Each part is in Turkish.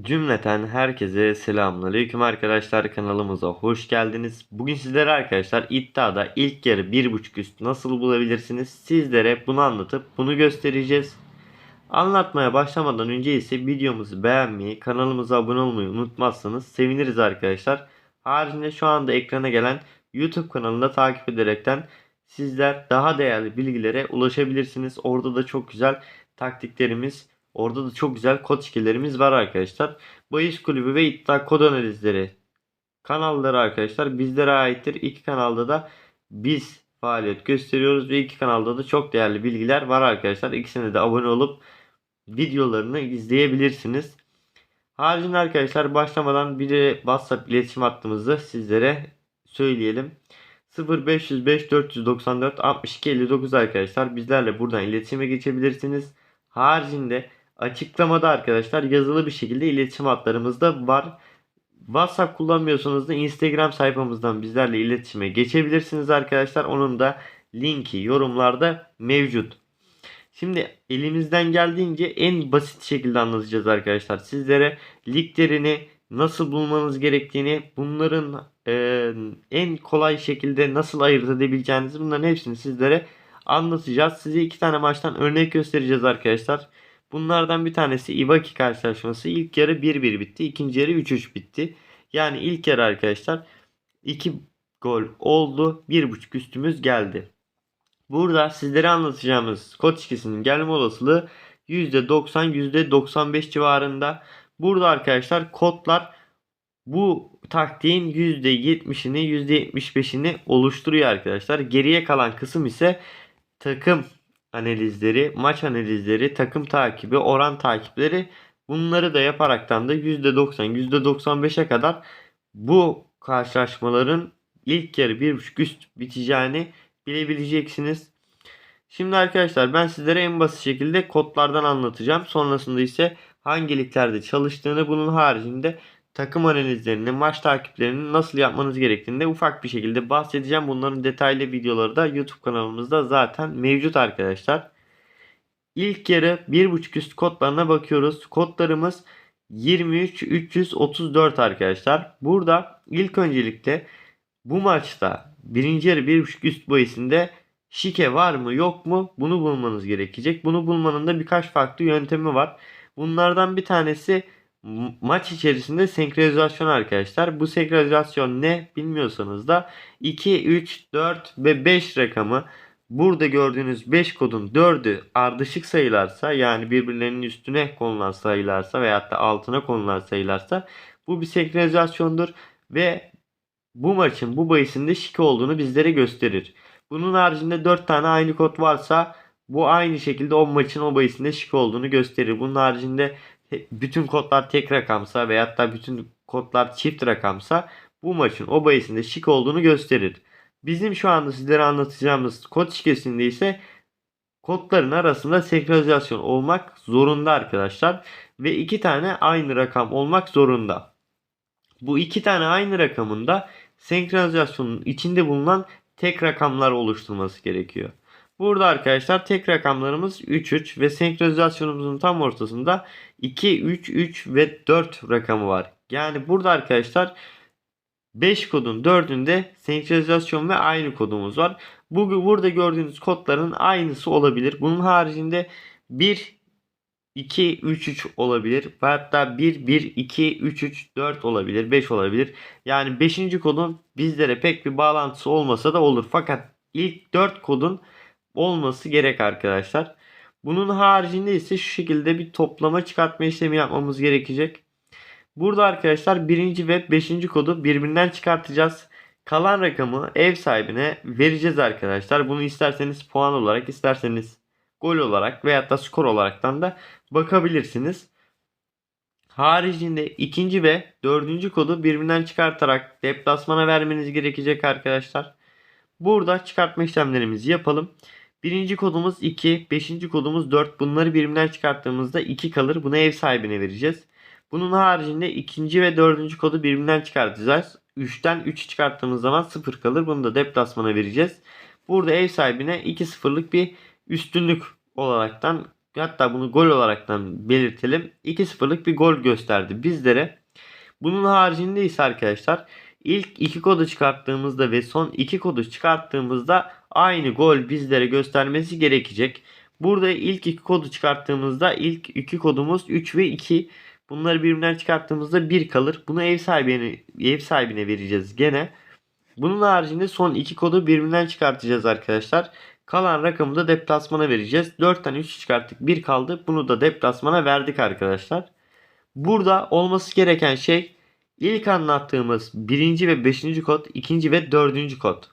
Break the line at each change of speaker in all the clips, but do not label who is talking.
Cümleten herkese selamünaleyküm arkadaşlar kanalımıza hoş geldiniz. Bugün sizlere arkadaşlar iddiada ilk yarı 1.5 üst nasıl bulabilirsiniz sizlere bunu anlatıp bunu göstereceğiz. Anlatmaya başlamadan önce ise videomuzu beğenmeyi, kanalımıza abone olmayı unutmazsanız seviniriz arkadaşlar. Haricinde şu anda ekrana gelen YouTube kanalında takip ederekten sizler daha değerli bilgilere ulaşabilirsiniz. Orada da çok güzel taktiklerimiz, orada da çok güzel kod şekillerimiz var arkadaşlar. Bahis kulübü ve iddia kod analizleri kanalları arkadaşlar bizlere aittir. İki kanalda da biz faaliyet gösteriyoruz ve iki kanalda da çok değerli bilgiler var arkadaşlar. İkisine de abone olup videolarını izleyebilirsiniz. Haricinde arkadaşlar başlamadan bir WhatsApp iletişim hattımızı sizlere söyleyelim. 0505 494 62 59 arkadaşlar bizlerle buradan iletişime geçebilirsiniz. Haricinde açıklamada arkadaşlar yazılı bir şekilde iletişim hatlarımız da var. WhatsApp kullanmıyorsanız da Instagram sayfamızdan bizlerle iletişime geçebilirsiniz arkadaşlar. Onun da linki yorumlarda mevcut. Şimdi elimizden geldiğince en basit şekilde anlatacağız arkadaşlar. Sizlere liglerini nasıl bulmanız gerektiğini, bunların e, en kolay şekilde nasıl ayırt edebileceğinizi bunların hepsini sizlere anlatacağız. Size iki tane maçtan örnek göstereceğiz arkadaşlar. Bunlardan bir tanesi Ivaki karşılaşması. İlk yarı 1-1 bitti. ikinci yarı 3-3 bitti. Yani ilk yarı arkadaşlar 2 gol oldu. 1.5 üstümüz geldi. Burada sizlere anlatacağımız kod ikisinin gelme olasılığı %90 %95 civarında. Burada arkadaşlar kodlar bu taktiğin %70'ini %75'ini oluşturuyor arkadaşlar. Geriye kalan kısım ise takım analizleri, maç analizleri, takım takibi, oran takipleri bunları da yaparaktan da %90 %95'e kadar bu karşılaşmaların ilk yarı 1.5 üst biteceğini bilebileceksiniz. Şimdi arkadaşlar ben sizlere en basit şekilde kodlardan anlatacağım. Sonrasında ise hangi liglerde çalıştığını bunun haricinde takım analizlerini, maç takiplerini nasıl yapmanız gerektiğini de ufak bir şekilde bahsedeceğim. Bunların detaylı videoları da YouTube kanalımızda zaten mevcut arkadaşlar. İlk yarı 1.5 üst kodlarına bakıyoruz. Kodlarımız 23 334 arkadaşlar. Burada ilk öncelikle bu maçta birinci yarı 1.5 üst boyasında şike var mı yok mu bunu bulmanız gerekecek. Bunu bulmanın da birkaç farklı yöntemi var. Bunlardan bir tanesi maç içerisinde senkronizasyon arkadaşlar. Bu senkronizasyon ne bilmiyorsanız da 2, 3, 4 ve 5 rakamı burada gördüğünüz 5 kodun 4'ü ardışık sayılarsa yani birbirlerinin üstüne konulan sayılarsa veyahut da altına konulan sayılarsa bu bir senkronizasyondur ve bu maçın bu bahisinde şike olduğunu bizlere gösterir. Bunun haricinde 4 tane aynı kod varsa bu aynı şekilde o maçın o bahisinde şike olduğunu gösterir. Bunun haricinde bütün kodlar tek rakamsa veyahut da bütün kodlar çift rakamsa bu maçın o bahisinde şike olduğunu gösterir. Bizim şu anda sizlere anlatacağımız kod şikesinde ise kodların arasında senkronizasyon olmak zorunda arkadaşlar. Ve iki tane aynı rakam olmak zorunda. Bu iki tane aynı rakamın da senkronizasyonun içinde bulunan tek rakamlar oluşturması gerekiyor. Burada arkadaşlar tek rakamlarımız 3 3 ve senkronizasyonumuzun tam ortasında 2 3 3 ve 4 rakamı var. Yani burada arkadaşlar 5 kodun 4'ünde senkronizasyon ve aynı kodumuz var. Bu burada gördüğünüz kodların aynısı olabilir. Bunun haricinde 1 2 3 3 olabilir. Hatta 1 1 2 3 3 4 olabilir. 5 olabilir. Yani 5. kodun bizlere pek bir bağlantısı olmasa da olur. Fakat ilk 4 kodun olması gerek arkadaşlar. Bunun haricinde ise şu şekilde bir toplama çıkartma işlemi yapmamız gerekecek. Burada arkadaşlar birinci ve 5. kodu birbirinden çıkartacağız. Kalan rakamı ev sahibine vereceğiz arkadaşlar. Bunu isterseniz puan olarak isterseniz gol olarak veyahut da skor olaraktan da bakabilirsiniz. Haricinde ikinci ve dördüncü kodu birbirinden çıkartarak deplasmana vermeniz gerekecek arkadaşlar. Burada çıkartma işlemlerimizi yapalım. Birinci kodumuz 2, beşinci kodumuz 4. Bunları birbirinden çıkarttığımızda 2 kalır. Bunu ev sahibine vereceğiz. Bunun haricinde ikinci ve dördüncü kodu birbirinden çıkartacağız. 3'ten 3 çıkarttığımız zaman 0 kalır. Bunu da deplasmana vereceğiz. Burada ev sahibine 2-0'lık bir üstünlük olaraktan hatta bunu gol olaraktan belirtelim. 2-0'lık bir gol gösterdi bizlere. Bunun haricinde ise arkadaşlar ilk iki kodu çıkarttığımızda ve son iki kodu çıkarttığımızda aynı gol bizlere göstermesi gerekecek. Burada ilk iki kodu çıkarttığımızda ilk iki kodumuz 3 ve 2. Bunları birbirinden çıkarttığımızda 1 kalır. Bunu ev sahibine, ev sahibine vereceğiz gene. Bunun haricinde son iki kodu birbirinden çıkartacağız arkadaşlar. Kalan rakamı da deplasmana vereceğiz. 4 tane 3 çıkarttık. 1 kaldı. Bunu da deplasmana verdik arkadaşlar. Burada olması gereken şey ilk anlattığımız birinci ve beşinci kod, ikinci ve dördüncü kod.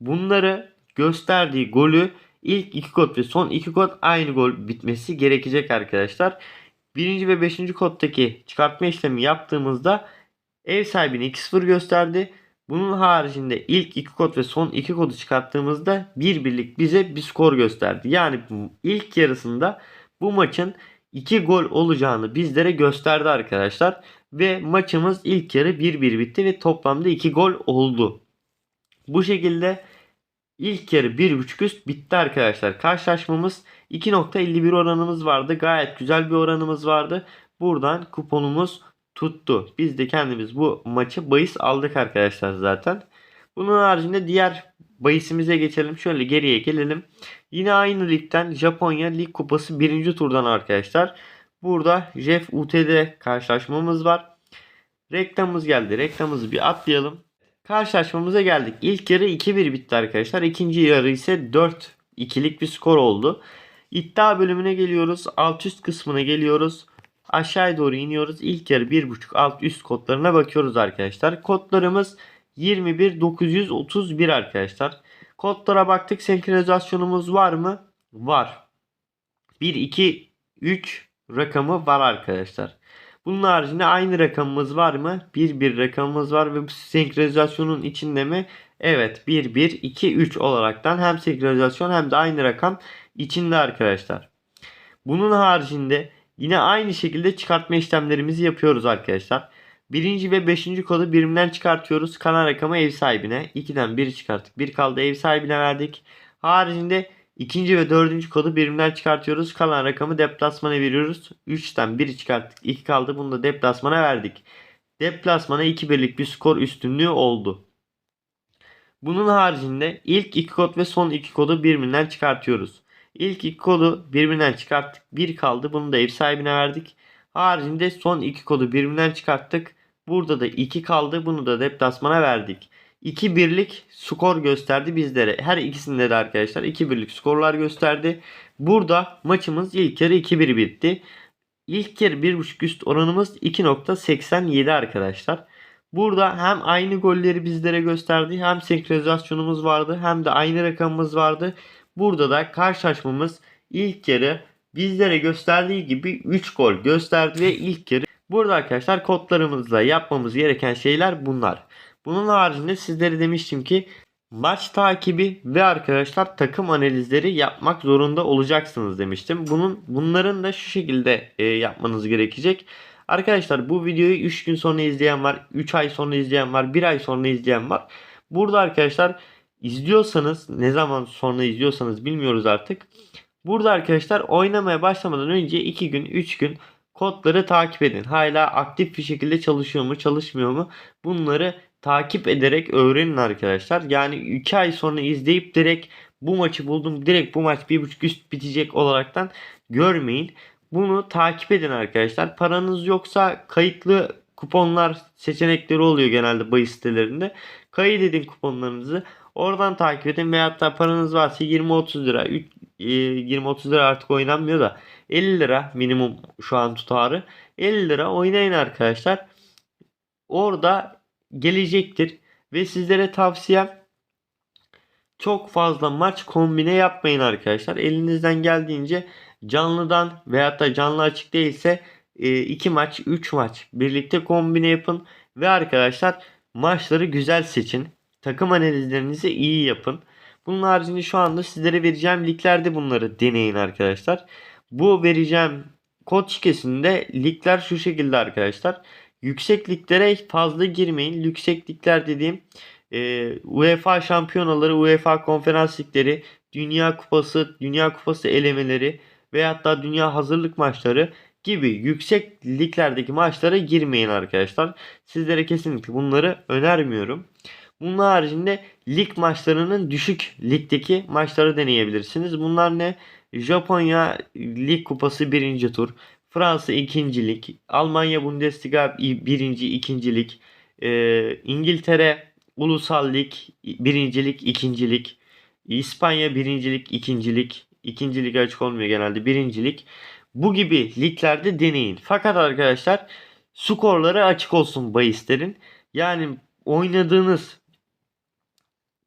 Bunları gösterdiği golü ilk iki kod ve son iki kod aynı gol bitmesi gerekecek arkadaşlar. Birinci ve beşinci koddaki çıkartma işlemi yaptığımızda ev sahibine 2-0 gösterdi. Bunun haricinde ilk iki kod ve son iki kodu çıkarttığımızda bir birlik bize bir skor gösterdi. Yani ilk yarısında bu maçın 2 gol olacağını bizlere gösterdi arkadaşlar. Ve maçımız ilk yarı 1-1 bitti ve toplamda 2 gol oldu. Bu şekilde ilk yarı 1.5 üst bitti arkadaşlar. Karşılaşmamız 2.51 oranımız vardı. Gayet güzel bir oranımız vardı. Buradan kuponumuz tuttu. Biz de kendimiz bu maçı bahis aldık arkadaşlar zaten. Bunun haricinde diğer bahisimize geçelim. Şöyle geriye gelelim. Yine aynı ligden Japonya Lig Kupası 1. turdan arkadaşlar. Burada Jeff UTD karşılaşmamız var. Reklamımız geldi. Reklamımızı bir atlayalım. Karşılaşmamıza geldik. İlk yarı 2-1 bitti arkadaşlar. İkinci yarı ise 4-2'lik bir skor oldu. İddia bölümüne geliyoruz. Alt üst kısmına geliyoruz. Aşağıya doğru iniyoruz. İlk yarı 1.5 alt üst kodlarına bakıyoruz arkadaşlar. Kodlarımız 21931 arkadaşlar. Kodlara baktık. Senkronizasyonumuz var mı? Var. 1, 2, 3 rakamı var arkadaşlar. Bunun haricinde aynı rakamımız var mı? 1, 1 rakamımız var ve bu senkronizasyonun içinde mi? Evet 1, 1, 2, 3 olaraktan hem senkronizasyon hem de aynı rakam içinde arkadaşlar. Bunun haricinde yine aynı şekilde çıkartma işlemlerimizi yapıyoruz arkadaşlar. Birinci ve beşinci kodu birimden çıkartıyoruz. Kanal rakamı ev sahibine. 2'den 1 çıkarttık. 1 kaldı ev sahibine verdik. Haricinde ikinci ve dördüncü kodu birimden çıkartıyoruz. Kalan rakamı deplasmana veriyoruz. 3'ten 1'i çıkarttık. 2 kaldı. Bunu da deplasmana verdik. Deplasmana 2 birlik bir skor üstünlüğü oldu. Bunun haricinde ilk iki kod ve son iki kodu birbirinden çıkartıyoruz. İlk iki kodu birbirinden çıkarttık. 1 kaldı. Bunu da ev sahibine verdik. Haricinde son iki kodu birbirinden çıkarttık. Burada da 2 kaldı. Bunu da deplasmana verdik. 2 birlik skor gösterdi bizlere. Her ikisinde de arkadaşlar 2 birlik skorlar gösterdi. Burada maçımız ilk yarı 2-1 bitti. İlk yarı 1.5 üst oranımız 2.87 arkadaşlar. Burada hem aynı golleri bizlere gösterdi hem senkronizasyonumuz vardı hem de aynı rakamımız vardı. Burada da karşılaşmamız ilk yarı bizlere gösterdiği gibi 3 gol gösterdi ve ilk yarı burada arkadaşlar kodlarımızla yapmamız gereken şeyler bunlar. Bunun haricinde sizlere demiştim ki maç takibi ve arkadaşlar takım analizleri yapmak zorunda olacaksınız demiştim. Bunun bunların da şu şekilde e, yapmanız gerekecek. Arkadaşlar bu videoyu 3 gün sonra izleyen var, 3 ay sonra izleyen var, 1 ay sonra izleyen var. Burada arkadaşlar izliyorsanız ne zaman sonra izliyorsanız bilmiyoruz artık. Burada arkadaşlar oynamaya başlamadan önce 2 gün 3 gün kodları takip edin. Hala aktif bir şekilde çalışıyor mu çalışmıyor mu bunları takip ederek öğrenin arkadaşlar. Yani 2 ay sonra izleyip direkt bu maçı buldum direkt bu maç 1.5 üst bitecek olaraktan görmeyin. Bunu takip edin arkadaşlar. Paranız yoksa kayıtlı kuponlar seçenekleri oluyor genelde bahis sitelerinde. Kayıt edin kuponlarınızı. Oradan takip edin veya da paranız varsa 20-30 lira 20-30 lira artık oynanmıyor da 50 lira minimum şu an tutarı 50 lira oynayın arkadaşlar. Orada gelecektir ve sizlere tavsiyem çok fazla maç kombine yapmayın arkadaşlar. Elinizden geldiğince canlıdan veyahut da canlı açık değilse 2 maç 3 maç birlikte kombine yapın ve arkadaşlar maçları güzel seçin. Takım analizlerinizi iyi yapın. Bunun haricinde şu anda sizlere vereceğim liglerde bunları deneyin arkadaşlar. Bu vereceğim kod şikesinde ligler şu şekilde arkadaşlar. Yüksek liglere fazla girmeyin. Yüksek ligler dediğim e, UEFA şampiyonaları, UEFA konferans ligleri, Dünya Kupası, Dünya Kupası elemeleri veyahut da dünya hazırlık maçları gibi yüksek liglerdeki maçlara girmeyin arkadaşlar. Sizlere kesinlikle bunları önermiyorum. Bunun haricinde lig maçlarının düşük ligdeki maçları deneyebilirsiniz. Bunlar ne? Japonya Lig Kupası 1. tur, Fransa 2. lig, Almanya Bundesliga 1. 2. lig, e, İngiltere Ulusal Lig 1. lig 2. lig, İspanya 1. lig 2. lig, 2. lig açık olmuyor genelde 1. lig. Bu gibi liglerde deneyin. Fakat arkadaşlar skorları açık olsun bahislerin. Yani oynadığınız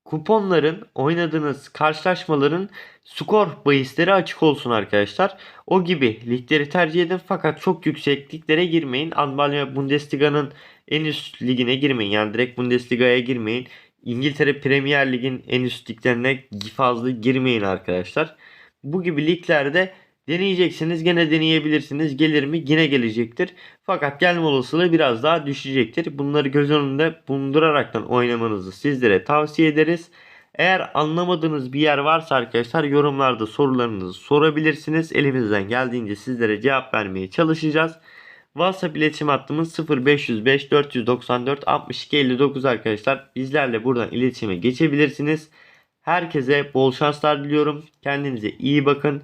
kuponların, oynadığınız karşılaşmaların skor bahisleri açık olsun arkadaşlar. O gibi ligleri tercih edin fakat çok yüksek liglere girmeyin. Almanya Bundesliga'nın en üst ligine girmeyin. Yani direkt Bundesliga'ya girmeyin. İngiltere Premier Lig'in en üst liglerine fazla girmeyin arkadaşlar. Bu gibi liglerde deneyeceksiniz. Gene deneyebilirsiniz. Gelir mi? Yine gelecektir. Fakat gelme olasılığı biraz daha düşecektir. Bunları göz önünde bulunduraraktan oynamanızı sizlere tavsiye ederiz. Eğer anlamadığınız bir yer varsa arkadaşlar yorumlarda sorularınızı sorabilirsiniz. Elimizden geldiğince sizlere cevap vermeye çalışacağız. WhatsApp iletişim hattımız 0505 494 62 59 arkadaşlar. Bizlerle buradan iletişime geçebilirsiniz. Herkese bol şanslar diliyorum. Kendinize iyi bakın.